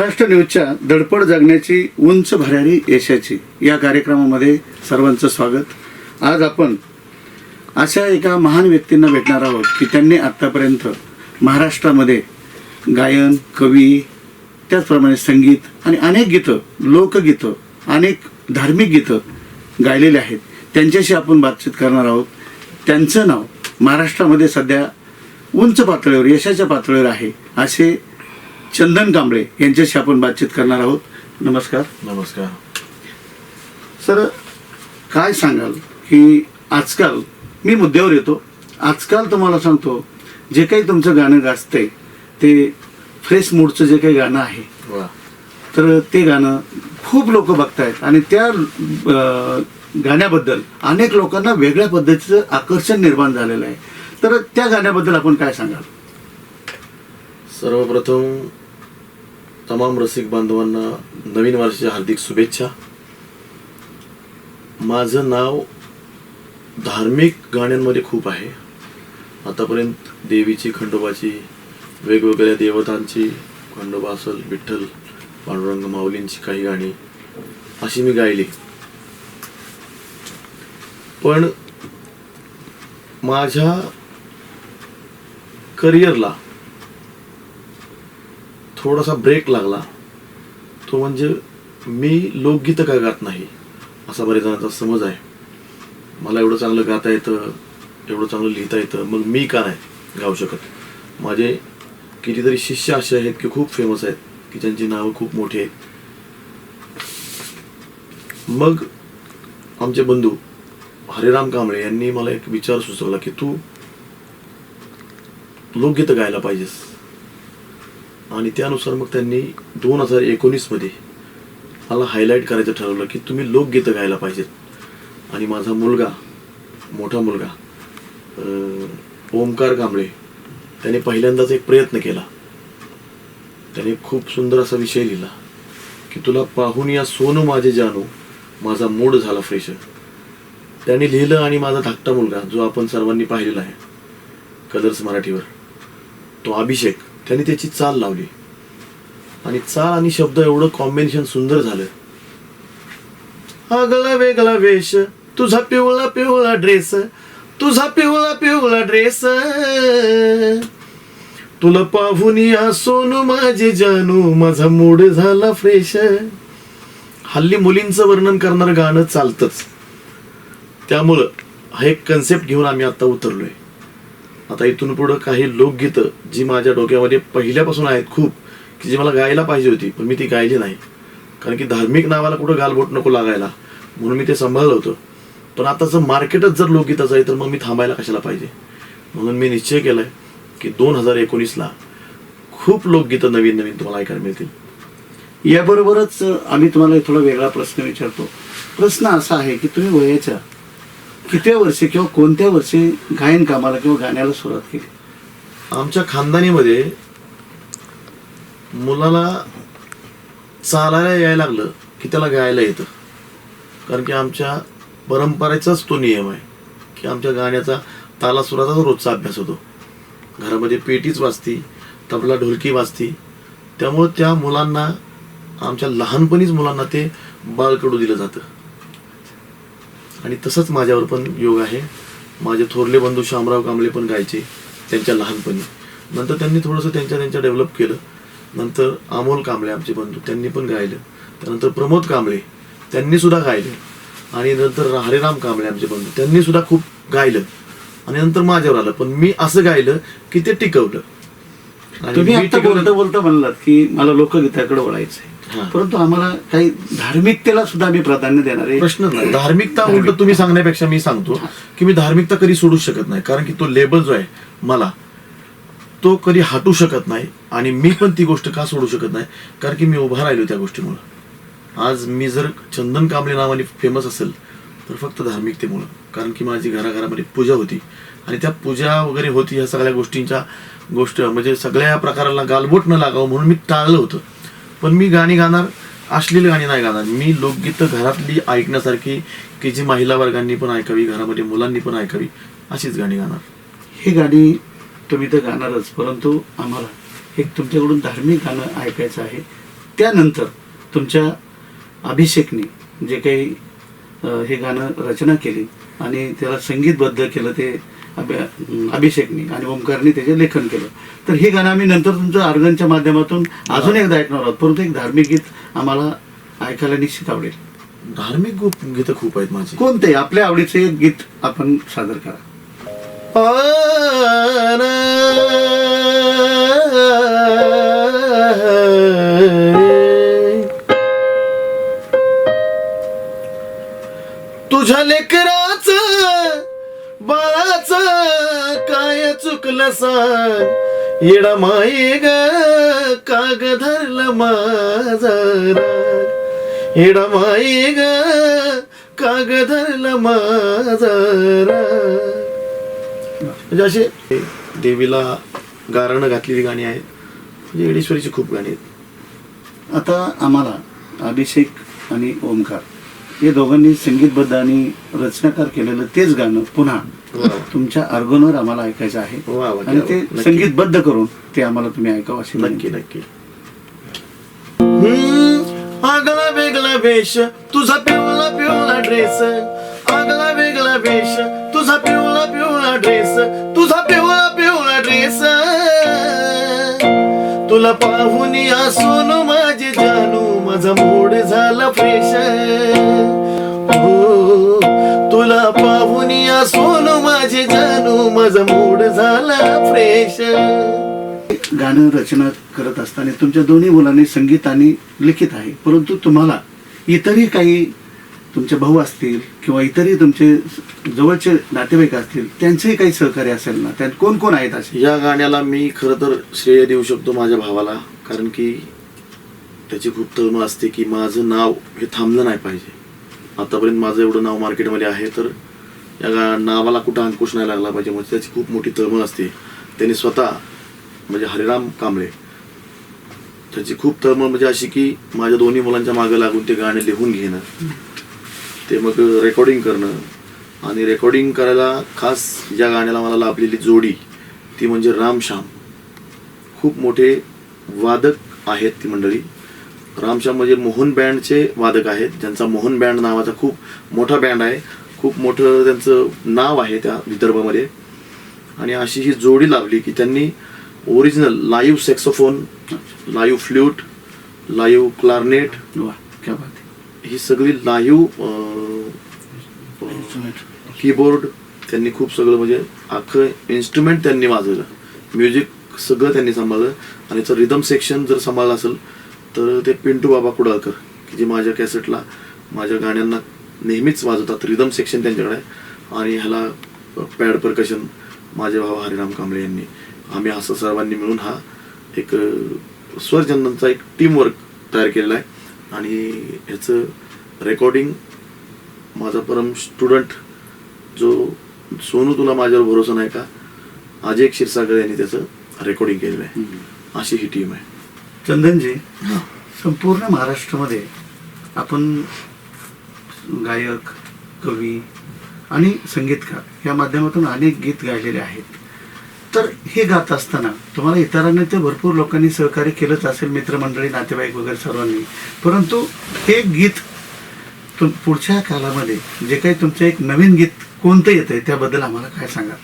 महाराष्ट्र न्यूजच्या दडपड जगण्याची उंच भरारी यशाची या कार्यक्रमामध्ये सर्वांचं स्वागत. आज आपण अशा एका महान व्यक्तींना भेटणार आहोत की त्यांनी आत्तापर्यंत महाराष्ट्रामध्ये गायन कवी त्याचप्रमाणे संगीत आणि अनेक गीतं लोकगीतं अनेक धार्मिक गीतं गायलेले आहेत. त्यांच्याशी आपण बातचीत करणार आहोत. त्यांचं नाव महाराष्ट्रामध्ये सध्या उंच पातळीवर यशाच्या पातळीवर आहे असे चंदन कांबळे यांच्याशी आपण बातचीत करणार आहोत. नमस्कार. नमस्कार. सर काय सांगाल की आजकाल मी मुद्द्यावर येतो. आजकाल तुम्हाला सांगतो जे काही तुमचं गाणं गाजतंय ते फ्रेश मूडचं जे काही गाणं आहे तर ते गाणं खूप लोक बघतायत. आणि त्या गाण्याबद्दल अनेक लोकांना वेगळ्या पद्धतीचं आकर्षण निर्माण झालेलं आहे. तर त्या गाण्याबद्दल आपण काय सांगाल? सर्वप्रथम तमाम रसिक बांधवांना नवीन वर्षाच्या हार्दिक शुभेच्छा. माझं नाव धार्मिक गाण्यांमध्ये खूप आहे. आतापर्यंत देवीची खंडोबाची वेगवेगळ्या देवतांची खंडोबा असल विठ्ठल पांडुरंग माऊलींची काही गाणी अशी मी गायली. पण माझ्या करिअरला थोडासा ब्रेक लागला तो म्हणजे मी लोकगीतं का गात नाही असा बरेच जणांचा समज आहे. मला एवढं चांगलं गाता येतं एवढं चांगलं लिहिता येतं मग मी का नाही गाऊ शकत? माझे कितीतरी शिष्य असे आहेत की खूप फेमस आहेत की ज्यांची नावं खूप मोठी आहेत. मग आमचे बंधू हरिराम कांबळे यांनी मला एक विचार सुचवला की तू लोकगीतं गायला पाहिजेस. आणि त्यानुसार मग त्यांनी दोन हजार एकोणीसमध्ये मला हायलाईट करायचं ठरवलं की तुम्ही लोकगीतं गायला पाहिजेत. आणि माझा मुलगा मोठा मुलगा ओमकार कांबळे त्याने पहिल्यांदाच एक प्रयत्न केला. त्याने खूप सुंदर असा विषय लिहिला की तुला पाहून या सोनू माझे जानू माझा मूड झाला फ्रेश त्याने लिहिलं आणि माझा धाकटा मुलगा जो आपण सर्वांनी पाहिलेला आहे कलर्स मराठीवर तो अभिषेक. त्याने त्याची चाल लावली. आणि चाल आणि शब्द एवढं कॉम्बिनेशन सुंदर झालं. अगला वेगळा वेश तुझा पिवळा पिवळा ड्रेस तुझा पिवळा पिवळा ड्रेस तुला पाहून या सोनू माझे जानू माझा मूड झाला फ्रेश हल्ली मुलींचं वर्णन करणारं गाणं चालतंच. त्यामुळं हा एक कन्सेप्ट घेऊन आम्ही आता उतरलोय. आता इथून पुढं काही लोकगीतं जी माझ्या डोक्यामध्ये पहिल्यापासून आहेत खूप की जी मला गायला पाहिजे होती पण मी ती गायली नाही. कारण की धार्मिक नावाला कुठं गालबोट नको लागायला म्हणून मी ते सांभाळलं होतं. पण आताचं मार्केटच जर लोकगीताचं आहे तर मग मी थांबायला कशाला पाहिजे? म्हणून मी निश्चय केलाय की दोन हजार एकोणीसला खूप लोकगीतं नवीन नवीन तुम्हाला ऐकायला मिळतील. याबरोबरच आम्ही तुम्हाला थोडा वेगळा प्रश्न विचारतो. प्रश्न असा आहे की तुम्ही वयाच्या किती वर्षी किंवा कोणत्या वर्षी गायन कामाला किंवा गाण्याला सुरुवात केली? आमच्या खानदानीमध्ये मुलाला चालायला यायला लागलं की त्याला गायला येतं. कारण की आमच्या परंपरेचाच तो नियम आहे की आमच्या गाण्याचा ताला सुराचा रोजचा अभ्यास होतो. घरामध्ये पेटीच वाजती तबला ढोलकी वाजती. त्यामुळं त्या मुलांना आमच्या लहानपणीच मुलांना ते बाळकडू दिलं जातं. आणि तसंच माझ्यावर पण योग आहे. माझे थोरले बंधू शामराव कांबळे पण गायचे त्यांच्या लहानपणी. नंतर त्यांनी थोडंसं त्यांच्या त्यांच्या डेव्हलप केलं. नंतर अमोल कांबळे आमचे बंधू त्यांनी पण गायलं. त्यानंतर प्रमोद कांबळे त्यांनी सुद्धा गायलं. आणि नंतर हरिराम कांबळे आमचे बंधू त्यांनी सुद्धा खूप गायलं. आणि नंतर माझ्यावर आलं. पण मी असं गायलं की ते टिकवलं. आणि तुम्ही मी आता टिकवलं- बोलता बोलता म्हणलात की मला लोकगीताकडे वळायचंय. परंतु आम्हाला काही धार्मिकतेला सुद्धा आम्ही प्राधान्य देणार आहे. प्रश्न नाही. धार्मिकता उलट तुम्ही सांगण्यापेक्षा मी सांगतो की मी धार्मिकता कधी सोडू शकत नाही. कारण की तो लेबल जो आहे मला तो कधी हटू शकत नाही आणि मी पण ती गोष्ट का सोडू शकत नाही? कारण की मी उभा राहिलो त्या गोष्टीमुळं. आज मी जर चंदन कांबळे नावाने फेमस असेल तर फक्त धार्मिकतेमुळं. कारण की माझी घराघरामध्ये पूजा होती. आणि त्या पूजा वगैरे होती ह्या सगळ्या गोष्टींच्या गोष्ट म्हणजे सगळ्या प्रकाराला गालबोट न लागावं म्हणून मी टाळलं होतं. पण मी गाणी गाणार अश्लील गाणी नाही गाणार. मी लोकगीतं घरातली ऐकण्यासारखी की जी महिला वर्गांनी पण ऐकावी घरामध्ये मुलांनी पण ऐकावी अशीच गाणी गाणार. ही गाणी तुम्ही तर गाणारच परंतु आम्हाला एक तुमच्याकडून धार्मिक गाणं ऐकायचं आहे. त्यानंतर तुमच्या अभिषेकने जे काही हे गाणं रचना केली आणि त्याला संगीतबद्ध केलं ते अभि- अं, अभिषेकने आणि ओंकारने त्याचे लेखन केलं. तर हे गाणं आम्ही नंतर तुमचं अर्गनच्या माध्यमातून अजून एकदा ऐकणार आहोत. परंतु एक धार्मिक गीत आम्हाला ऐकायला निश्चित आवडेल. धार्मिक गीतं खूप आहेत माझी. कोणते? आपल्या आवडीचं एक गीत आपण सादर करा. तुझ्या लेकराच चुकलं सांग येडा माये ग काग धरलं माझा राग? येडा माये ग काग धरलं माझा राग? म्हणजे असे देवीला गारणं घातलेली गाणी आहेत. म्हणजे येडेश्वरीची खूप गाणी आहेत. आता आम्हाला अभिषेक आणि ओमकार हे दोघांनी संगीतबद्ध आणि रचनाकार केलेलं तेच गाणं पुन्हा. तुमच्या अर्गोनवर आम्हाला ऐकायचं आहे आणि ते. संगीतबद्ध करून ते आम्हाला तुम्ही ऐकावं अशी नक्की. नक्की आगळा वेगळा वेश तुझा पिवळा पिवळा ड्रेस आगळा वेगळा वेश तुझा पिवळा पिवळा ड्रेस तुझा पिवळा पिवळा ड्रेस तुला पाहून असून माझे जानू माझा झाला फ्रेश हो तुला पाहून असून माझे जानू माझा मूड झाला फ्रेश गाणं रचना करत असताना तुमच्या दोन्ही मुलांनी संगीत आणि लिखित आहे. परंतु तुम्हाला इतरही काही तुमचे भाऊ असतील किंवा इतरही तुमचे जवळचे नातेवाईक असतील त्यांचेही काही सहकार्य असेल ना? त्यात कोण कोण आहेत असे? या गाण्याला मी खरं तर श्रेय देऊ शकतो माझ्या भावाला कारण की त्याची खूप तळमळ असते की माझं नाव हे थांबलं नाही पाहिजे. आतापर्यंत माझं एवढं नाव मार्केटमध्ये आहे तर या गा नावाला कुठं अंकुश नाही लागला पाहिजे. म्हणजे त्याची खूप मोठी तळमळ असते. त्यांनी स्वतः म्हणजे हरिराम कांबळे त्याची खूप तळमळ म्हणजे अशी की माझ्या दोन्ही मुलांच्या मागं लागून ते गाणे लिहून घेणं. ते मग रेकॉर्डिंग करणं. आणि रेकॉर्डिंग करायला खास ज्या गाण्याला मला लाभलेली जोडी ती म्हणजे रामश्याम. खूप मोठे वादक आहेत ती मंडळी. रामश्याम म्हणजे मोहन बँडचे वादक आहेत. ज्यांचा मोहन बँड नावाचा खूप मोठा बँड आहे. खूप मोठं त्यांचं नाव आहे त्या विदर्भामध्ये. आणि अशी ही जोडी लाभली की त्यांनी original live saxophone live flute live clarinet. ही. सगळी लाईव्ह कीबोर्ड त्यांनी खूप सगळं म्हणजे अख्खं इन्स्ट्रुमेंट त्यांनी वाजवलं. म्युझिक सगळं त्यांनी सांभाळलं. आणि याचं रिदम सेक्शन जर सांभाळलं असेल तर ते पिंटू बाबा कुडाळकर की जे माझ्या कॅसेटला माझ्या गाण्यांना नेहमीच वाजवतात रिदम सेक्शन त्यांच्याकडे आहे. आणि ह्याला पॅड परकशन माझे भाऊ हरिराम कांबळे यांनी. आम्ही असं सर्वांनी मिळून हा एक अं, स्वरचंदनचा एक टीमवर्क तयार केलेला आहे. आणि ह्याचं रेकॉर्डिंग माझा परम स्टुडंट जो सोनू तुला माझ्यावर भरोसा नाही का? अजय क्षीरसागर यांनी त्याचं रेकॉर्डिंग केलेलं आहे. अशी ही टीम आहे. चंदनजी संपूर्ण महाराष्ट्रामध्ये आपण गायक कवी आणि संगीतकार या माध्यमातून अनेक गीत गायलेले आहेत. तर हे गात असताना तुम्हाला इतरांनी ते भरपूर लोकांनी सहकार्य केलंच असेल मित्रमंडळी नातेवाईक वगैरे सर्वांनी. परंतु हे गीत तुम पुढच्या कालामध्ये जे काही तुमचं एक नवीन गीत कोणतं येतंय त्याबद्दल आम्हाला काय सांगा?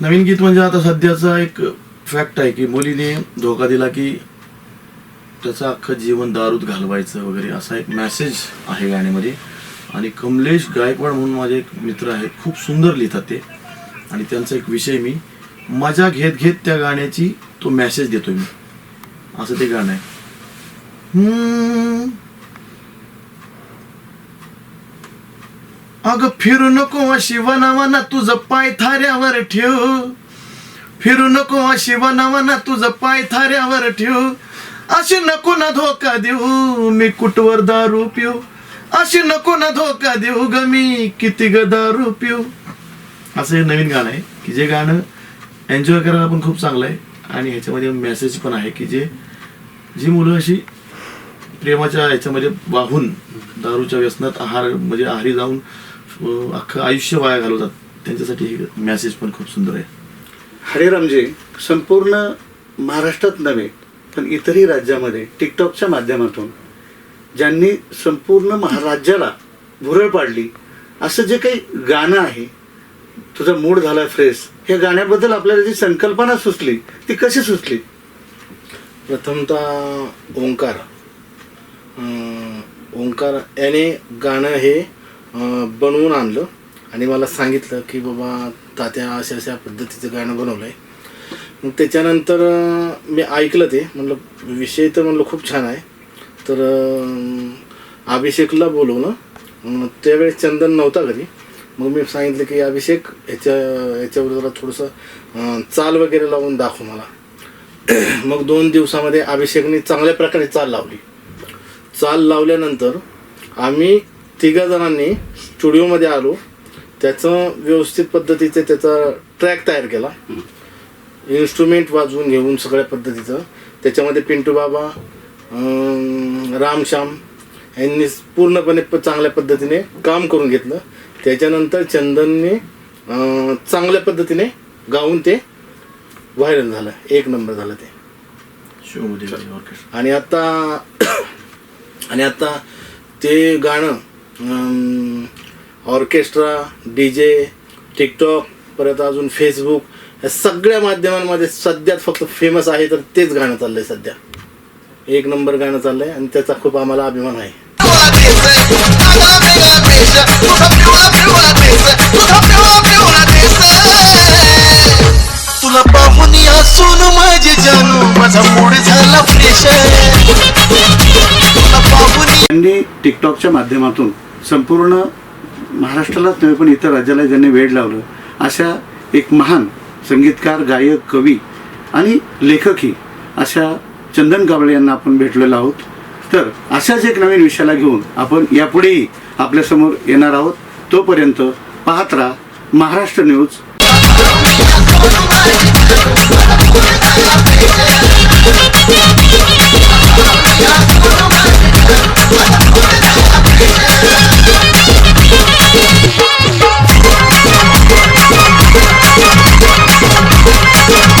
नवीन गीत म्हणजे आता सध्याचा एक फॅक्ट आहे की मुलीने धोका दिला की त्याचं अख्खं जीवन दारूत घालवायचं वगैरे असा एक मेसेज आहे गाण्यामध्ये. आणि कमलेश गायकवाड म्हणून माझे एक मित्र आहेत खूप सुंदर लिहितात ते. आणि त्यांचा एक विषय मी मजा घेत घेत त्या गाण्याची तो मेसेज देतोय मी. असं ते गाणं आहे. हम्म. अगं फिरू नको अशी वनावना तुझं पाय थाऱ्यावर ठेव. फिरू नको अशी वनावना तुझं पाय थाऱ्यावर ठेव. अशी नको ना धोका देऊ मी कुटवर दारू पिऊ? अशी नको ना धोका देऊ ग मी किती ग दारू पिऊ? असं हे नवीन गाणं आहे की जे गाणं एन्जॉय करायला पण खूप चांगलं आहे. आणि ह्याच्यामध्ये मेसेज पण आहे की जे जी मुलं अशी प्रेमाच्या ह्याच्यामध्ये वाहून दारूच्या व्यसनात आहार म्हणजे आहारी जाऊन अख्खं आयुष्य वाया घालवतात त्यांच्यासाठी हे मेसेज पण खूप सुंदर आहे. हरेरामजी संपूर्ण महाराष्ट्रात नव्हे पण इतरही राज्यामध्ये टिकटॉकच्या माध्यमातून ज्यांनी संपूर्ण महाराज्याला भुरळ पाडली असं जे काही गाणं आहे तुझा मूड झाला फ्रेश ह्या गाण्याबद्दल आपल्याला जी संकल्पना सुचली ती कशी सुचली? प्रथमतः ओंकार. ओंकार याने गाणं हे बनवून आणलं. आणि मला सांगितलं की बाबा तात्या अशा अशा पद्धतीचं गाणं बनवलं आहे मग त्याच्यानंतर मी ऐकलं ते. म्हणलं विषय तर म्हणलं खूप छान आहे. तर अभिषेकला बोलवलं. त्यावेळेस चंदन नव्हता घरी. मग मी सांगितलं की अभिषेक याच्या ह्याच्यावर जरा थोडंसं चाल वगैरे लावून दाखव मला. मग दोन दिवसामध्ये अभिषेकने चांगल्या प्रकारे चाल लावली. चाल लावल्यानंतर आम्ही तिघा जणांनी स्टुडिओमध्ये आलो. त्याचं व्यवस्थित पद्धतीचं त्याचा ट्रॅक तयार केला. इन्स्ट्रुमेंट वाजवून घेऊन सगळ्या पद्धतीचं. त्याच्यामध्ये पिंटू बाबा रामश्याम यांनी पूर्णपणे प- चांगल्या पद्धतीने काम करून घेतलं. त्याच्यानंतर चंदनने चांगल्या पद्धतीने गाऊन ते व्हायरल झालं. एक नंबर झालं ते. आणि आता आणि आता ते गाणं ऑर्केस्ट्रा डी जे टिकटॉक परत अजून फेसबुक या सगळ्या माध्यमांमध्ये सध्यात फक्त फेमस आहे तर तेच गाणं चाललंय सध्या. एक नंबर गाणं चाललंय आणि त्याचा खूप आम्हाला अभिमान आहे. तुला पाहून असून माझे जानू माझा मूड झाला फ्रेश तुला पाहून त्यांनी टिकटॉकच्या माध्यमातून संपूर्ण महाराष्ट्रालाच नव्हे पण इतर राज्याला ज्यांनी वेळ लावलं अशा एक महान संगीतकार गायक कवी आणि लेखकही अशा चंदन कांबळे यांना आपण भेटलेलो आहोत. तर अशाच एक नवीन विषयाला घेऊन आपण यापुढेही आपल्यासमोर येणार आहोत. तोपर्यंत पाहत राहा महाराष्ट्र न्यूज. तुला पाहून